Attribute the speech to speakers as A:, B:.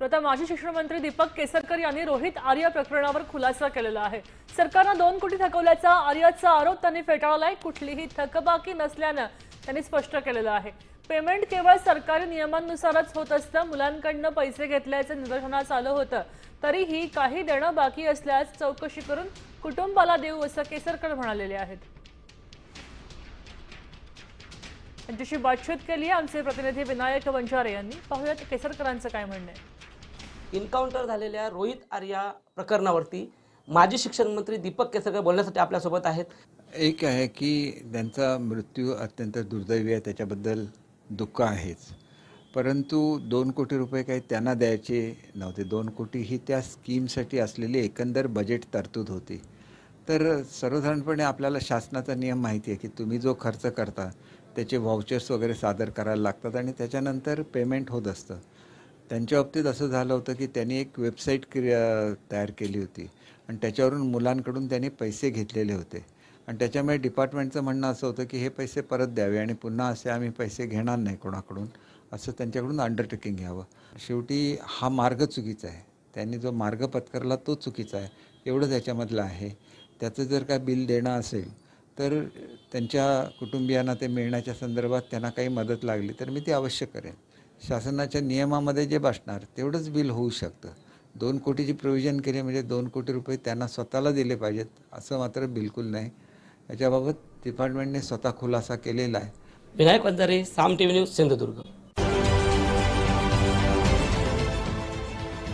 A: तर आता माजी शिक्षण मंत्री दीपक केसरकर यांनी रोहित आर्य प्रकरणावर खुलासा केलेला आहे. सरकारनं दोन कोटी थकवल्याचा आर्याचा आरोप त्यांनी फेटाळलाय. कुठलीही थकबाकी नसल्यानं त्यांनी स्पष्ट केलेलं आहे. पेमेंट केवळ सरकारी नियमांनुसारच होत असतं. मुलांकडनं पैसे घेतल्याचं निदर्शनास आलं होतं. तरीही काही देणं बाकी असल्यास चौकशी करून कुटुंबाला देऊ असं केसरकर म्हणालेले आहेत. त्यांच्याशी बातचीत केली. आहे आमचे प्रतिनिधी विनायक वंजारे यांनी. पाहूयात केसरकरांचं काय म्हणणं आहे.
B: इन्काउंटर झालेल्या रोहित आर्या प्रकरणावरती माजी शिक्षण मंत्री दीपक केसरकर बोलण्यासाठी आपल्यासोबत आहेत.
C: एक आहे की त्यांचा मृत्यू अत्यंत दुर्दैवी आहे. त्याच्याबद्दल दुःख आहेच. परंतु दोन कोटी रुपये काही त्यांना द्यायचे नव्हते. दोन कोटी ही त्या स्कीमसाठी असलेली एकंदर बजेट तरतूद होती. तर सर्वसाधारणपणे आपल्याला शासनाचा नियम माहिती आहे की तुम्ही जो खर्च करता त्याचे व्हाउचर्स वगैरे सादर करायला लागतात आणि त्याच्यानंतर पेमेंट होत असतं. त्यांच्या बाबतीत असं झालं होतं की त्यांनी एक वेबसाईट क्रिया तयार केली होती आणि त्याच्यावरून मुलांकडून त्यांनी पैसे घेतलेले होते. आणि त्याच्यामुळे डिपार्टमेंटचं म्हणणं असं होतं की हे पैसे परत द्यावे आणि पुन्हा असे आम्ही पैसे घेणार नाही कोणाकडून असं त्यांच्याकडून अंडरटेकिंग घ्यावं शेवटी हा मार्ग चुकीचा आहे. त्यांनी जो मार्ग पत्करला तो चुकीचा आहे. एवढं त्याच्यामधलं आहे. त्याचं जर काय बिल देणं असेल तर त्यांच्या कुटुंबियांना ते मिळण्याच्या संदर्भात त्यांना काही मदत लागली तर मी ती अवश्य करेन. शासनाच्या नियमामध्ये जे बसणार तेवढंच बिल होऊ शकतं. दोन कोटीची प्रोव्हिजन केली म्हणजे दोन कोटी रुपये त्यांना स्वतःला दिले पाहिजेत असं मात्र बिलकुल नाही. याच्याबाबत डिपार्टमेंटने स्वतः खुलासा केलेला आहे.
B: Vinayak Vanjare Saam T V news Sindhudurg.